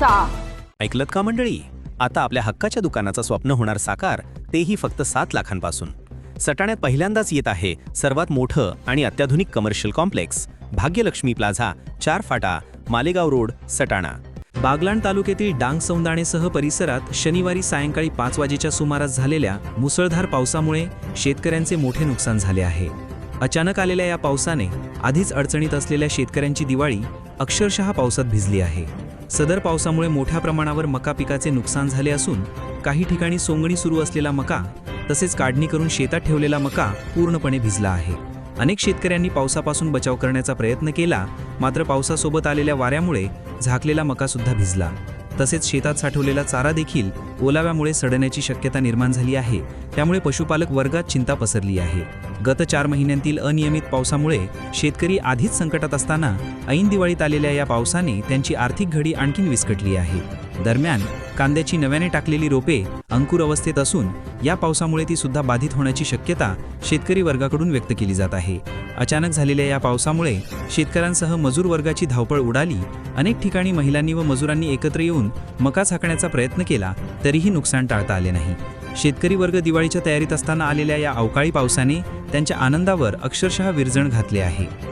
करायचा ऐकलत का मंडळी? आता आपल्या हक्काच्या दुकानाचं स्वप्न होणार साकार तेही फक्त सात लाखांपासून. सटाण्यात पहिल्यांदाच येत आहे सर्वात मोठं आणि अत्याधुनिक कमर्शियल कॉम्प्लेक्स भाग्यलक्ष्मी प्लाझा चार फाटा मालेगाव रोड सटाणा. बागलाण तालुक्यातील डांग सौंदाणेसह परिसरात शनिवारी सायंकाळी पाच वाजेच्या सुमारास झालेल्या मुसळधार पावसामुळे शेतकऱ्यांचे मोठे नुकसान झाले आहे. अचानक आलेल्या या पावसाने आधीच अडचणीत असलेल्या शेतकऱ्यांची दिवाळी अक्षरशः पावसात भिजली आहे. सदर पावसामुळे मोठ्या प्रमाणावर मका पिकाचे नुकसान झाले असून काही ठिकाणी सोंगणी सुरू असलेला मका तसेच काढणी करून शेतात ठेवलेला मका पूर्णपणे भिजला आहे. अनेक शेतकऱ्यांनी पावसापासून बचाव करण्याचा प्रयत्न केला मात्र पावसासोबत आलेल्या वाऱ्यामुळे झाकलेला मका सुद्धा भिजला. तसेच शेतात साठवलेला चारा देखील ओलाव्यामुळे सडण्याची शक्यता निर्माण झाली आहे. त्यामुळे पशुपालक वर्गात चिंता पसरली आहे. गत चार महिन्यांतील अनियमित पावसामुळे शेतकरी आधीच संकटात असताना ऐन दिवाळीत आलेल्या या पावसाने त्यांची आर्थिक घडी आणखीन विस्कटली आहे. दरम्यान कांद्याची नव्याने टाकलेली रोपे अंकुर अवस्थेत असून या पावसामुळे ती सुद्धा बाधित होण्याची शक्यता शेतकरी वर्गाकडून व्यक्त केली जात आहे. अचानक झालेल्या या पावसामुळे शेतकऱ्यांसह मजूर वर्गाची धावपळ उडाली. अनेक ठिकाणी महिलांनी व मजुरांनी एकत्र येऊन मका झाकण्याचा प्रयत्न केला तरीही नुकसान टाळता आले नाही. शेतकरी वर्ग दिवाळीच्या तयारीत असताना आलेल्या या अवकाळी पावसाने त्यांच्या आनंदावर अक्षरशः विरजण घातले आहे.